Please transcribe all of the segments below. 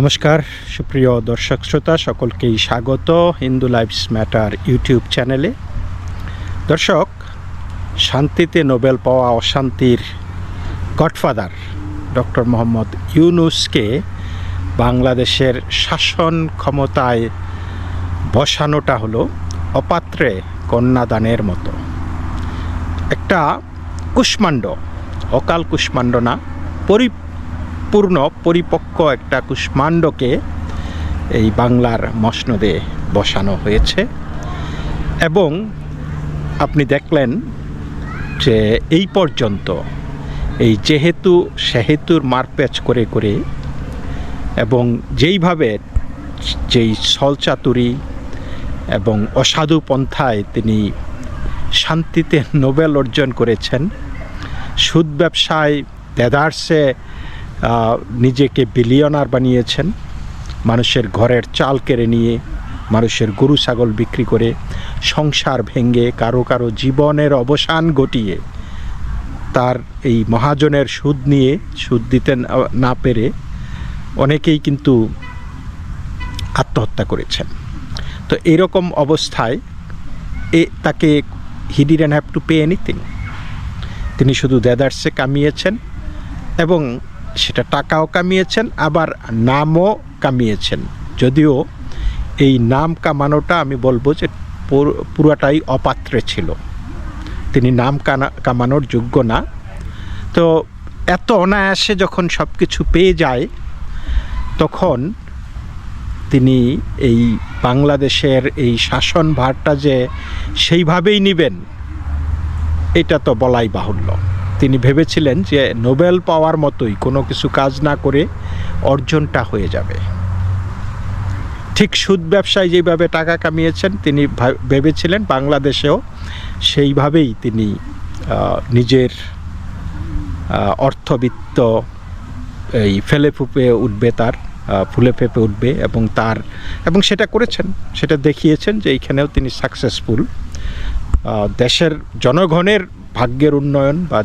নমস্কার, সুপ্রিয় দর্শক শ্রোতা, সকলকেই স্বাগত হিন্দু লাইফস ম্যাটার ইউটিউব চ্যানেলে। দর্শক, শান্তিতে নোবেল পাওয়া অশান্তির গডফাদার ডক্টর মোহাম্মদ ইউনুসকে বাংলাদেশের শাসন ক্ষমতায় বসানোটা হলো অপাত্রে কন্যাদানের মতো। একটা কুষ্মাণ্ড, অকাল কুষ্মাণ্ড না পরিপূর্ণ পরিপক্ক একটা কুষ্মাণ্ডকে এই বাংলার মসনদে বসানো হয়েছে। এবং আপনি দেখলেন যে এই পর্যন্ত এই যেহেতু সেহেতুর মারপ্যাচ করে করে এবং যেইভাবে যেই ছলচাতুরি এবং অসাধু পন্থায় তিনি শান্তিতে নোবেল অর্জন করেছেন, সুদ ব্যবসায় দেদারসে নিজেকে বিলিয়নার বানিয়েছেন। মানুষের ঘরের চাল কেড়ে নিয়ে, মানুষের গরু, ছাগল বিক্রি করে, সংসার ভেঙে, কারও কারও জীবনের অবসান ঘটিয়ে, তার এই মহাজনের সুদ নিয়ে, সুদ দিতে না- পেরে অনেকেই কিন্তু আত্মহত্যা করেছেন। তো এরকম অবস্থায় এ, তাকে he didn't have to pay anything তিনি শুধু দেদার্সে কামিয়েছেন এবং সেটা টাকাও কামিয়েছেন, আবার নামও কামিয়েছেন। যদিও এই নাম কামানোটা আমি বলব যে পুর- পুরোটাই অপাত্রে ছিল। তিনি নাম কামানোর যোগ্য না। তো এত অনায়াসে যখন সব কিছু পেয়ে যায়, তখন তিনি এই বাংলাদেশের এই শাসন ভারটা যে সেইভাবেই নেবেন, এটা তো বলাই বাহুল্য। তিনি ভেবেছিলেন যে নোবেল পাওয়ার মতোই কোনো কিছু কাজ না করে অর্জনটা হয়ে যাবে। ঠিক সুদ ব্যবসায় যেভাবে টাকা কামিয়েছেন, তিনি ভেবেছিলেন বাংলাদেশেও সেইভাবেই তিনি নিজের অর্থবিত্ত এই ফেলে ফুপে উঠবে তার ফুলে ফেপে উঠবে এবং তার, এবং সেটা করেছেন। সেটা দেখিয়েছেন যে এইখানেও তিনি সাকসেসফুল দেশের জনগণের ভাগ্যের উন্নয়ন বা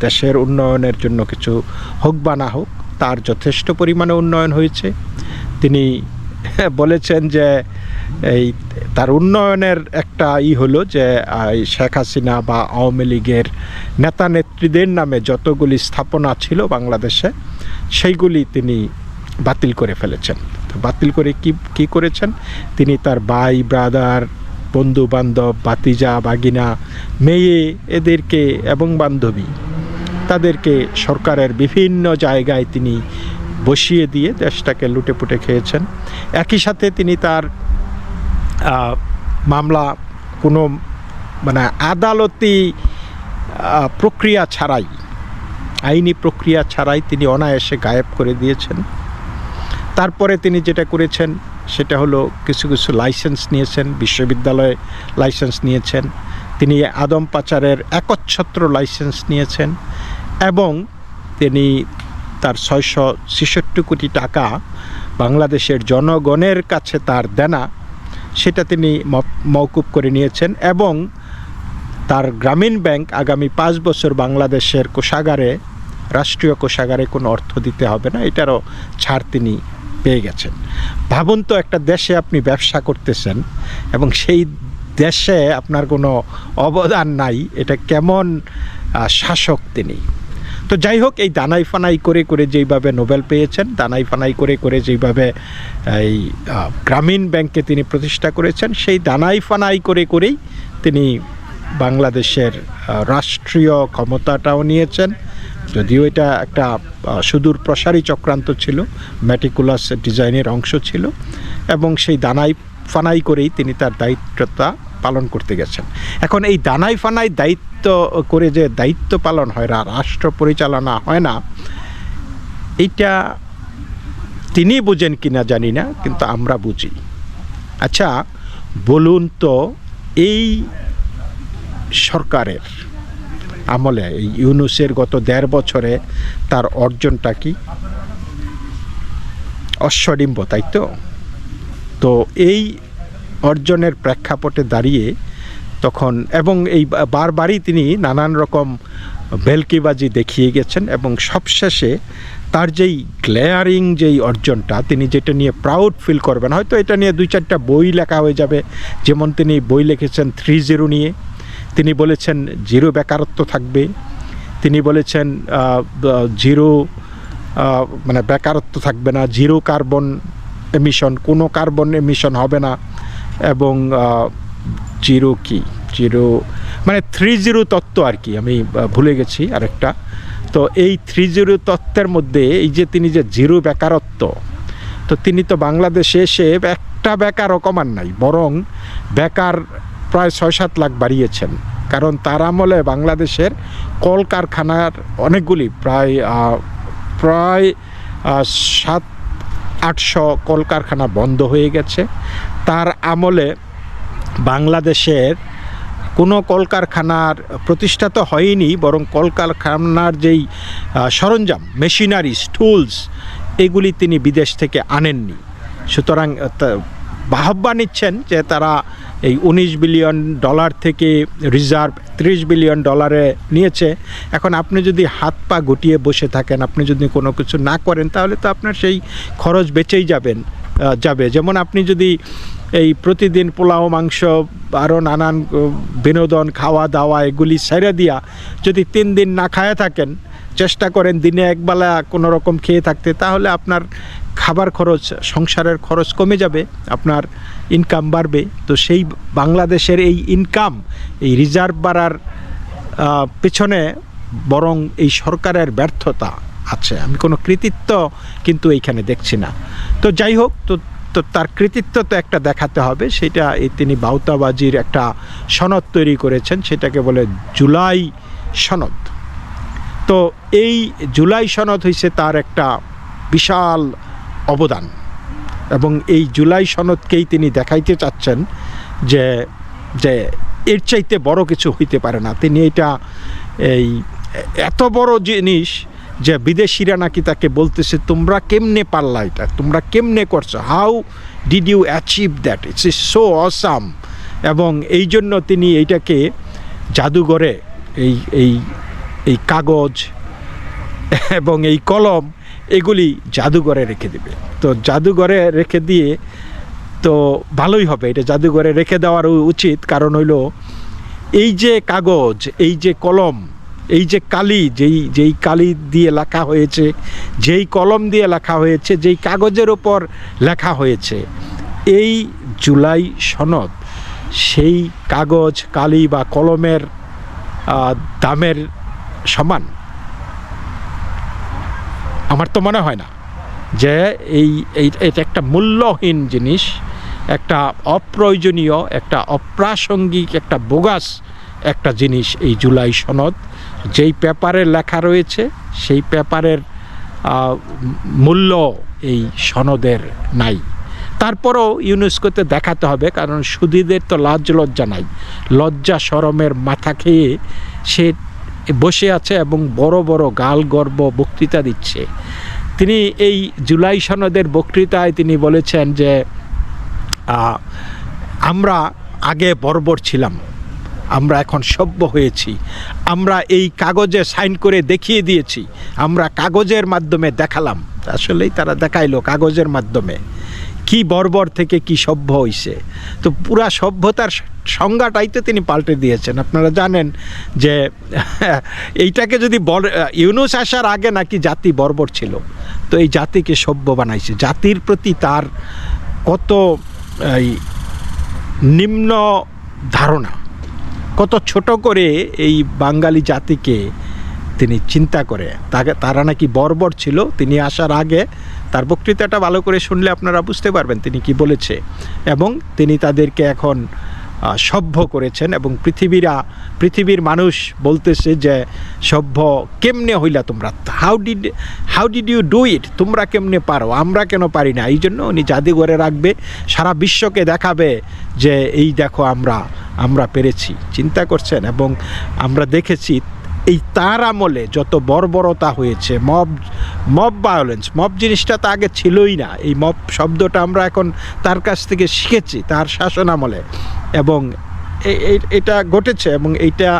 দেশের উন্নয়নের জন্য কিছু হোক বা না হোক, তার যথেষ্ট পরিমাণে উন্নয়ন হয়েছে। তিনি বলেছেন যে, এই তার উন্নয়নের একটা ই হলো যে শেখ হাসিনা বা আওয়ামী লীগের নেতা নেত্রীদের নামে যতগুলি স্থাপনা ছিল বাংলাদেশে, সেইগুলি তিনি বাতিল করে ফেলেছেন। বাতিল করে কি কি করেছেন? তিনি তার ভাই ব্রাদার বন্ধু বান্ধব বাতিজা বাগিনা মেয়ে এদেরকে এবং বান্ধবী, তাদেরকে সরকারের বিভিন্ন জায়গায় তিনি বসিয়ে দিয়ে দেশটাকে লুটে পুটে খেয়েছেন। একই সাথে তিনি তার মামলা কোনো মানে আদালতি প্রক্রিয়া ছাড়াই, আইনি প্রক্রিয়া ছাড়াই তিনি অনায়াসে গায়েব করে দিয়েছেন। তারপরে তিনি যেটা করেছেন সেটা হলো কিছু কিছু লাইসেন্স নিয়েছেন, বিশ্ববিদ্যালয়ে লাইসেন্স নিয়েছেন। তিনি আদম পাচারের একচ্ছত্র লাইসেন্স নিয়েছেন এবং তিনি তার ছয়শো ছেষট্টি কোটি টাকা বাংলাদেশের জনগণের কাছে তার দেনা, সেটা তিনি ম- মওকুব করে নিয়েছেন এবং তার গ্রামীণ ব্যাংক আগামী পাঁচ বছর বাংলাদেশের কোষাগারে, রাষ্ট্রীয় কোষাগারে কোনো অর্থ দিতে হবে না, এটারও ছাড় তিনি পেয়ে গেছেন। ভাবুন তো একটা দেশে আপনি ব্যবসা করতেছেন এবং সেই দেশে আপনার কোনো অবদান নাই, এটা কেমন শাসক তিনি। তো যাই হোক, এই দানাই ফানাই করে করে যেইভাবে নোবেল পেয়েছেন, দানাই ফানাই করে করে যেইভাবে এই গ্রামীণ ব্যাংকে তিনি প্রতিষ্ঠা করেছেন, সেই দানাই ফানাই করে, করেই তিনি বাংলাদেশের রাষ্ট্রীয় ক্ষমতাটাও নিয়েছেন যদিও এটা একটা সুদূর প্রসারী চক্রান্ত ছিল ম্যাটিকুলাস ডিজাইনের অংশ ছিল, এবং সেই দানাই ফানাই করেই তিনি তার দায়িত্বতা পালন করতে গেছেন। এখন এই দানাই ফানাই দায়িত্ব করে যে দায়িত্ব পালন হয় না রাষ্ট্র পরিচালনা হয় না, এইটা তিনি বুঝেন কি না জানি না, কিন্তু আমরা বুঝি। আচ্ছা বলুন তো, এই সরকারের আমলে এই ইউনুসের গত দেড় বছরে তার অর্জনটা কি? অশ্বডিম্ব, তাই তো? তো এই অর্জনের প্রেক্ষাপটে দাঁড়িয়ে তখন এবং এই বারবারই তিনি নানান রকম ভেলকিবাজি দেখিয়ে গেছেন এবং সবশেষে তার যেই গ্লেয়ারিং যেই অর্জনটা, তিনি যেটা নিয়ে প্রাউড ফিল করবেন, হয়তো এটা নিয়ে দুই চারটা বই লেখা হয়ে যাবে, যেমন তিনি বই লিখেছেন থ্রি জিরো নিয়ে। তিনি বলেছেন জিরো বেকারত্ব থাকবে। তিনি বলেছেন জিরো মানে বেকারত্ব থাকবে না, জিরো কার্বন এমিশন, কোনো কার্বন এমিশন হবে না এবং জিরো কি? জিরো মানে থ্রি জিরো তত্ত্ব আর কি, আমি ভুলে গেছি আরেকটা। তো এই থ্রি জিরো তত্ত্বের মধ্যে এই যে তিনি যে জিরো বেকারত্ব, তো তিনি তো বাংলাদেশে এসে একটা বেকারও কমান নাই, বরং বেকার প্রায় ছয় সাত লাখ বাড়িয়েছেন। কারণ তার আমলে বাংলাদেশের কলকারখানার অনেকগুলি প্রায় প্রায় সাত আটশো কলকারখানা বন্ধ হয়ে গেছে। তার আমলে বাংলাদেশের কোনো কলকারখানার প্রতিষ্ঠা তো হয়নি বরং কলকারখানার যেই সরঞ্জাম মেশিনারিজ টুলস এগুলি তিনি বিদেশ থেকে আনেননি। সুতরাং আহ, তা- বাহবা নিচ্ছেন যে তারা এই উনিশ বিলিয়ন ডলার থেকে রিজার্ভ ত্রিশ বিলিয়ন ডলারে নিয়েছে। এখন আপনি যদি হাত পা গুটিয়ে বসে থাকেন, আপনি যদি কোনো কিছু না করেন, তাহলে তো আপনার সেই খরচ বেঁচেই যাবেন যাবে। যেমন আপনি যদি এই প্রতিদিন পোলাও, মাংস আরও নানান বিনোদন খাওয়া দাওয়া এগুলি সেরে দিয়া যদি তিন দিন না খায়া থাকেন চেষ্টা করেন দিনে একবেলা কোনো রকম খেয়ে থাকতে, তাহলে আপনার খাবার খরচ, সংসারের খরচ কমে যাবে, আপনার ইনকাম বাড়বে। তো সেই বাংলাদেশের এই ইনকাম এই রিজার্ভ বাড়ার পেছনে বরং এই সরকারের ব্যর্থতা আছে। আমি কোনো কৃতিত্ব কিন্তু এইখানে দেখছি না। তো যাই হোক, তো তো তার কৃতিত্ব তো একটা দেখাতে হবে। সেটা এই তিনি বাউতাবাজির একটা সনদ তৈরি করেছেন, সেটাকে বলে জুলাই সনদ। তো এই জুলাই সনদ হয়েছে তার একটা বিশাল অবদান। এবং এই জুলাই সনদকেই তিনি দেখাইতে চাচ্ছেন যে যে এর চাইতে বড় কিছু হইতে পারে না। তিনি এটা এই এত বড় জিনিস যে বিদেশিরা নাকি তাকে বলতেছে, তোমরা কেমনে পারলা এটা? তোমরা কেমনে করছ? How did you achieve that it's is so awesome এবং এই জন্য তিনি এইটাকে জাদুঘরে, এই এই এই কাগজ এবং এই কলম এগুলি জাদুঘরে রেখে দেবে। তো জাদুঘরে রেখে দিয়ে তো ভালোই হবে, এটা জাদুঘরে রেখে দেওয়ার উচিত। কারণ হইল, এই যে কাগজ, এই যে কলম, এই যে কালি যেই যেই কালি দিয়ে লেখা হয়েছে, যেই কলম দিয়ে লেখা হয়েছে, যেই কাগজের ওপর লেখা হয়েছে, এই জুলাই সনদ সেই কাগজ, কালি বা কলমের দামের সমান। আমার তো মনে হয় না যে এই এটা একটা মূল্যহীন জিনিস, একটা অপ্রয়োজনীয়, একটা অপ্রাসঙ্গিক, একটা বোগাস একটা জিনিস এই জুলাই সনদ। যেই পেপারে লেখা রয়েছে, সেই পেপারের মূল্য এই সনদের নাই। তারপরও ইউনেস্কোতে দেখাতে হবে, কারণ সুদীদের তো লাজ লজ্জা নাই। লজ্জা, সরমের মাথা খেয়ে সে বসে আছে এবং বড় বড় গাল গর্ব বক্তৃতা দিচ্ছে। তিনি এই জুলাই সনদের বক্তৃতায় তিনি বলেছেন যে আমরা আগে বর্বর ছিলাম, আমরা এখন সভ্য হয়েছি, আমরা এই কাগজে সাইন করে দেখিয়ে দিয়েছি, আমরা কাগজের মাধ্যমে দেখালাম। আসলেই তারা দেখাইলো কাগজের মাধ্যমে। কি বর্বর থেকে কি সভ্য হইছে। তো পুরা সভ্যতার সংজ্ঞাটাই তো তিনি পাল্টে দিয়েছেন। আপনারা জানেন যে, এইটাকে যদি বর, ইউনুস আসার আগে নাকি জাতি বর্বর ছিল। তো এই জাতিকে সভ্য বানাইছে। জাতির প্রতি তার কত, এই, নিম্ন ধারণা, কত ছোট করে এই বাঙালি জাতিকে তিনি চিন্তা করে। তাকে, তারা নাকি বর্বর ছিল। তিনি আসার আগে তার বক্তৃতাটা ভালো করে শুনলে আপনারা বুঝতে পারবেন তিনি কি বলেছে। এবং তিনি তাদেরকে এখন সভ্য করেছেন এবং পৃথিবীরা, পৃথিবীর মানুষ বলতেছে যে, সভ্য কেমনে হইলা তোমরা? How did how did you do it তোমরা কেমনে পারো? আমরা কেন পারি না? এই জন্য উনি জাদুঘরে রাখবে, সারা বিশ্বকে দেখাবে যে, এই দেখো আমরা আমরা পেরেছি। চিন্তা করছেন এবং আমরা দেখেছি এই তার আমলে যত বর্বরতা হয়েছে, মব মব ভায়োলেন্স মব জিনিসটা তো আগে ছিলই না। এই মব শব্দটা আমরা এখন তার কাছ থেকে শিখেছি, তার শাসন আমলে। এবং এটা ঘটেছে এবং এইটা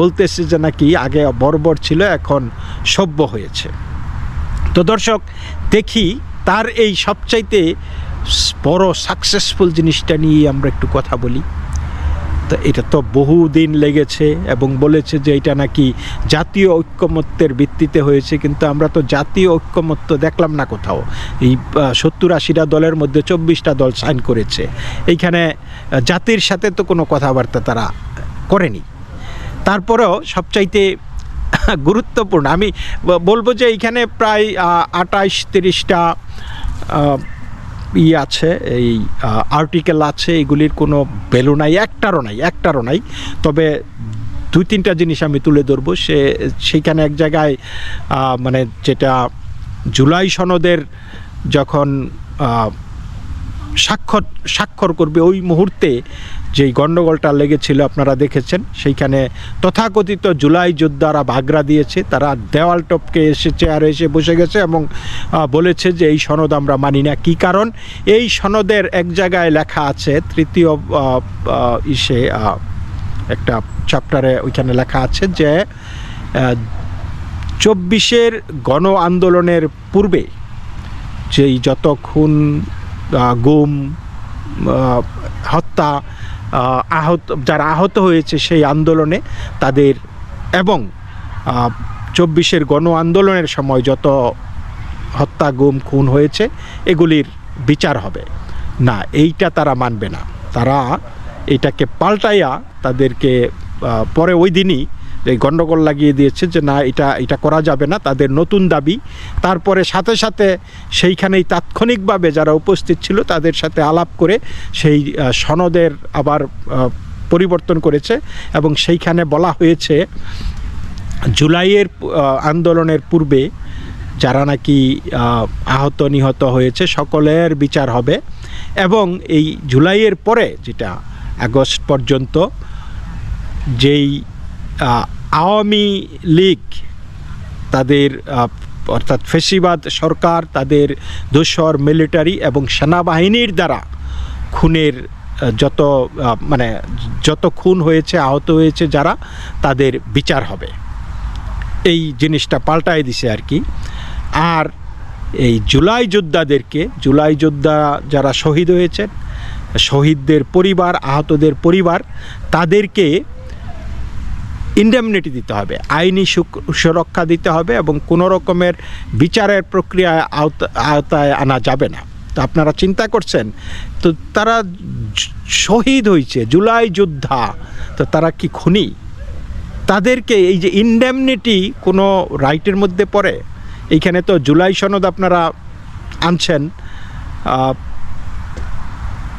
বলতেছে যে নাকি আগে বর্বর ছিল, এখন সভ্য হয়েছে। তো দর্শক, দেখি তার এই সবচাইতে বড় সাকসেসফুল জিনিসটা নিয়ে আমরা একটু কথা বলি। তো এটা তো বহুদিন লেগেছে এবং বলেছে যে এটা নাকি জাতীয় ঐক্যমত্যের ভিত্তিতে হয়েছে, কিন্তু আমরা তো জাতীয় ঐক্যমত্য দেখলাম না কোথাও। এই সত্তর আশিটা দলের মধ্যে চব্বিশটা দল সাইন করেছে। এইখানে জাতির সাথে তো কোনো কথাবার্তা তারা করেনি। তারপরেও সবচাইতে গুরুত্বপূর্ণ, আমি বলব যে এইখানে প্রায় আটাইশ, তিরিশটা ই আছে, এই আর্টিকেল আছে, এগুলির কোনো ভ্যালু নাই, একটারও নাই একটারও নাই। তবে দুই তিনটা জিনিস আমি তুলে ধরবো। সে, সেইখানে এক জায়গায় মানে যেটা জুলাই সনদের যখন স্বাক্ষর স্বাক্ষর করবে, ওই মুহূর্তে যেই গণ্ডগোলটা লেগেছিল আপনারা দেখেছেন, সেইখানে তথাকথিত জুলাই যোদ্ধারা বাগড়া দিয়েছে, তারা দেওয়াল টপকে এসে চেয়ারে এসে বসে গেছে এবং বলেছে যে এই সনদ আমরা মানি না। কী কারণ? এই সনদের এক জায়গায় লেখা আছে, তৃতীয় ইসে একটা চ্যাপ্টারে ওইখানে লেখা আছে যে চব্বিশের গণ আন্দোলনের পূর্বে যেই যত খুন গুম হত্যা আহত, যারা আহত হয়েছে সেই আন্দোলনে তাদের এবং চব্বিশের গণ আন্দোলনের সময় যত হত্যা, গুম, খুন হয়েছে, এগুলির বিচার হবে। না, এইটা তারা মানবে না। তারা এটাকে পাল্টাইয়া তাদেরকে পরে ওই দিনই এই গণ্ডগোল লাগিয়ে দিয়েছে যে না, এটা এটা করা যাবে না, তাদের নতুন দাবি। তারপরে সাথে সাথে সেইখানেই তাৎক্ষণিকভাবে যারা উপস্থিত ছিল তাদের সাথে আলাপ করে সেই সনদের আবার পরিবর্তন করেছে এবং সেইখানে বলা হয়েছে, জুলাইয়ের আন্দোলনের পূর্বে যারা নাকি আহত নিহত হয়েছে সকলের বিচার হবে এবং এই জুলাইয়ের পরে যেটা আগস্ট পর্যন্ত যেই আওয়ামী লীগ, তাদের অর্থাৎ ফেসিবাদ সরকার, তাদের দোসর মিলিটারি এবং সেনাবাহিনীর দ্বারা খুনের যত মানে যত খুন হয়েছে, আহত হয়েছে যারা, তাদের বিচার হবে। এই জিনিসটা পাল্টায় দিছে আর কি। আর এই জুলাই যোদ্ধাদেরকে, জুলাই যোদ্ধা যারা শহীদ হয়েছেন, শহীদদের পরিবার, আহতদের পরিবার, তাদেরকে ইন্ডেমনিটি দিতে হবে, আইনি সুরক্ষা দিতে হবে এবং কোনো রকমের বিচারের প্রক্রিয়ায় আওতা- আওতায় আনা যাবে না। তো আপনারা চিন্তা করছেন, তো তারা শহীদ হয়েছে, জুলাই যোদ্ধা, তো তারা কি খুনি? তাদেরকে এই যে ইন্ডেমনিটি কোনো রাইটের মধ্যে পড়ে? এইখানে তো জুলাই সনদ আপনারা আনছেন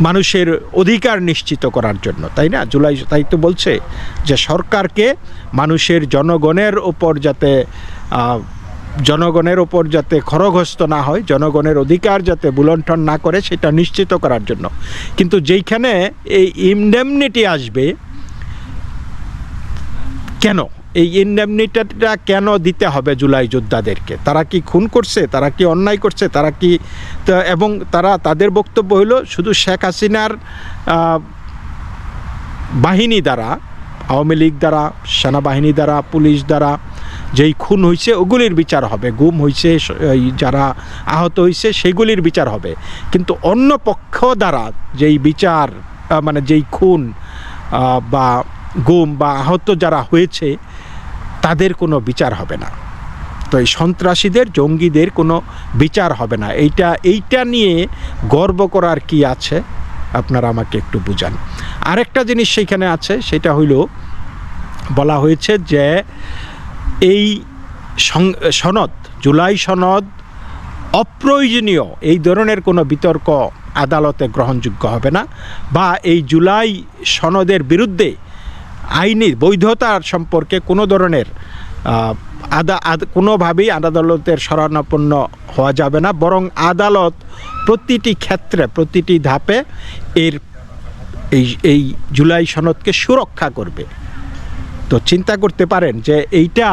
মানুষের অধিকার নিশ্চিত করার জন্য, তাই না? জুলাই তাই তো বলছে যে সরকারকে মানুষের জনগণের ওপর যাতে জনগণের ওপর যাতে খরগস্ত না হয়, জনগণের অধিকার যাতে বুলণ্ঠন না করে, সেটা নিশ্চিত করার জন্য। কিন্তু যেইখানে এই ইনডেমনিটি আসবে, কেন? এই ইন্ডেমনিটিটা কেন দিতে হবে জুলাই যোদ্ধাদেরকে? তারা কি খুন করছে? তারা কি অন্যায় করছে? তারা কি এবং তারা তাদের বক্তব্য হলো শুধু শেখ হাসিনার বাহিনী দ্বারা, আওয়ামী লীগ দ্বারা, সেনাবাহিনী দ্বারা, পুলিশ দ্বারা যেই খুন হয়েছে ওগুলির বিচার হবে। গুম হয়েছে যারা আহত হয়েছে সেগুলির বিচার হবে। কিন্তু অন্য পক্ষ দ্বারা যেই বিচার মানে যেই খুন বা গুম বা আহত যারা হয়েছে তাদের কোনো বিচার হবে না। তো এই সন্ত্রাসীদের, জঙ্গিদের কোনো বিচার হবে না। এইটা এইটা নিয়ে গর্ব করার কি আছে? আপনারা আমাকে একটু বুঝান। আরেকটা জিনিস সেইখানে আছে, সেটা হইল, বলা হয়েছে যে এই সনদ, জুলাই সনদ অপ্রয়োজনীয়। এই ধরনের কোনো বিতর্ক আদালতে গ্রহণযোগ্য হবে না। বা এই জুলাই সনদের বিরুদ্ধে আইনি বৈধতার সম্পর্কে কোনো ধরনের আদা কোনোভাবেই আদালতের শরণাপন্ন হওয়া যাবে না, বরং আদালত প্রতিটি ক্ষেত্রে, প্রতিটি ধাপে এর, এই এই জুলাই সনদকে সুরক্ষা করবে। তো চিন্তা করতে পারেন যে এইটা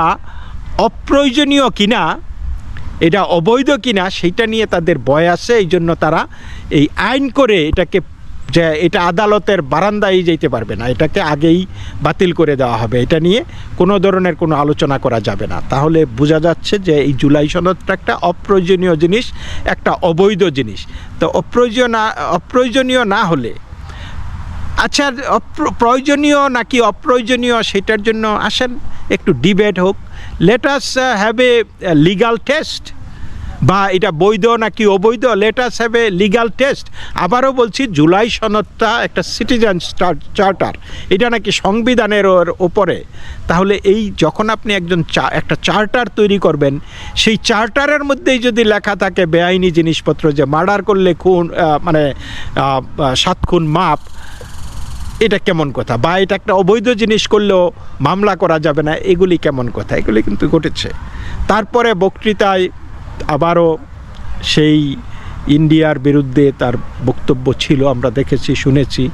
অপ্রয়োজনীয় কিনা, এটা অবৈধ কিনা, সেইটা নিয়ে তাদের ভয় আছে এই জন্য তারা এই আইন করে এটাকে যে এটা আদালতের বারান্দায় যেতে পারবে না। এটাকে আগেই বাতিল করে দেওয়া হবে। এটা নিয়ে কোনো ধরনের কোনো আলোচনা করা যাবে না। তাহলে বোঝা যাচ্ছে যে এই জুলাই সনদটা একটা অপ্রয়োজনীয় জিনিস, একটা অবৈধ জিনিস। তো অপ্রয়োজন না- অপ্রয়োজনীয় না হলে আচ্ছা প্রয়োজনীয় নাকি অপ্রয়োজনীয় সেটার জন্য আসেন। একটু ডিবেট হোক। Let us have a legal test বা এটা বৈধ নাকি অবৈধ? Let us have legal test আবারও বলছি, জুলাই সনদটা একটা সিটিজেন চার্টার এটা নাকি সংবিধানের ওপরে তাহলে এই যখন আপনি একজন একটা চার্টার তৈরি করবেন, সেই চার্টারের মধ্যেই যদি লেখা থাকে বেআইনি জিনিসপত্র যে মার্ডার করলে খুন মানে সাত খুন মাপ, এটা কেমন কথা? বা এটা একটা অবৈধ জিনিস করলেও মামলা করা যাবে না, এগুলি কেমন কথা? এগুলি কিন্তু ঘটেছে। তারপরে বক্তৃতায় আবারও সেই ইন্ডিয়ার বিরুদ্ধে তার বক্তব্য ছিল, আমরা দেখেছি, শুনেছি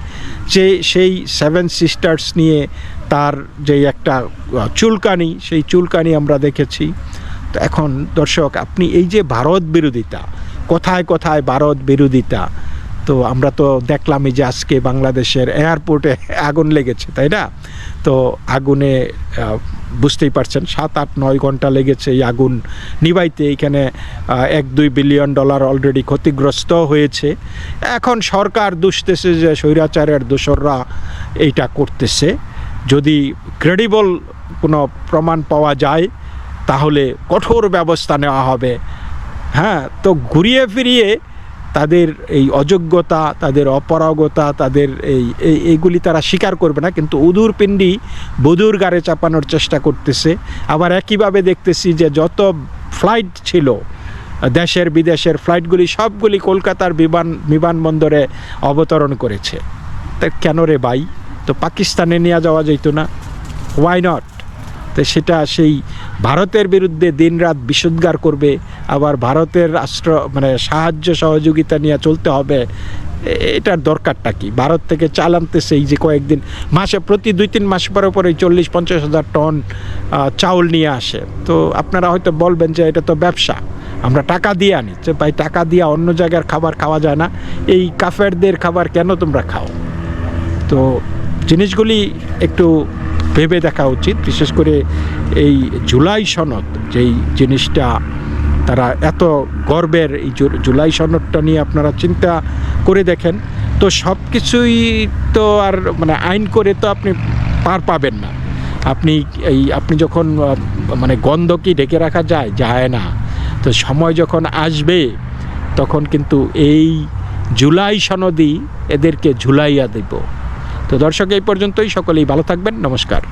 যে সেই সেভেন সিস্টার্স নিয়ে তার যে একটা চুলকানি, সেই চুলকানি আমরা দেখেছি। তো এখন দর্শক, আপনি এই যে ভারত বিরোধিতা, কোথায় কোথায় ভারত বিরোধিতা, তো আমরা তো দেখলামই যে আজকে বাংলাদেশের এয়ারপোর্টে আগুন লেগেছে, তাই না? তো আগুনে বুঝতেই পারছেন, সাত, আট, নয় ঘণ্টা লেগেছে এই আগুন নিবাইতে। এখানে এক, দুই বিলিয়ন ডলার অলরেডি ক্ষতিগ্রস্ত হয়েছে। এখন সরকার দুষতেছে যে স্বৈরাচারের দোসররা এইটা করতেছে। যদি ক্রেডিবল কোনো প্রমাণ পাওয়া যায়, তাহলে কঠোর ব্যবস্থা নেওয়া হবে। হ্যাঁ তো ঘুরিয়ে ফিরিয়ে তাদের এই অযোগ্যতা, তাদের অপারগতা, তাদের এই, এই- এইগুলি তারা স্বীকার করবে না, কিন্তু উদুর পিণ্ডি বধুর গাড়ে চাপানোর চেষ্টা করতেছে। আবার একইভাবে দেখতেছি যে যত ফ্লাইট ছিল, দেশের বিদেশের ফ্লাইটগুলি সবগুলি কলকাতার বিমান, বিমানবন্দরে অবতরণ করেছে। তা কেন রে ভাই? তো পাকিস্তানে নিয়ে যাওয়া যেত না। ওয়াই নট তো সেটা সেই ভারতের বিরুদ্ধে দিনরাত বিশুদ্গার করবে, আবার ভারতের রাষ্ট্র মানে সাহায্য সহযোগিতা নিয়ে চলতে হবে এটার দরকারটা কি? ভারত থেকে চাল আনতেছে এই যে কয়েকদিন, মাসে প্রতি দুই তিন মাস পরে পরে চল্লিশ পঞ্চাশ হাজার টন চাউল নিয়ে আসে। তো আপনারা হয়তো বলবেন যে এটা তো ব্যবসা, আমরা টাকা দিয়ে আনি যে ভাই টাকা দিয়ে অন্য জায়গার খাবার খাওয়া যায় না, এই কাফেরদের খাবার কেন তোমরা খাও? তো জিনিসগুলি একটু ভেবে দেখা উচিত, বিশেষ করে এই জুলাই সনদ, যেই জিনিসটা তারা এত গর্বের এই জুলাই সনদটা নিয়ে আপনারা চিন্তা করে দেখেন, তো সব কিছুই তো আর মানে আইন করে তো আপনি পার পাবেন না। আপনি এই, আপনি যখন মানে গন্ধ কি ঢেকে রাখা যায় যায় না, তো সময় যখন আসবে, তখন কিন্তু এই জুলাই সনদই এদেরকে ঝুলাইয়া দেব। তো দর্শক এই পর্যন্তই। সকলেই ভালো থাকবেন। নমস্কার।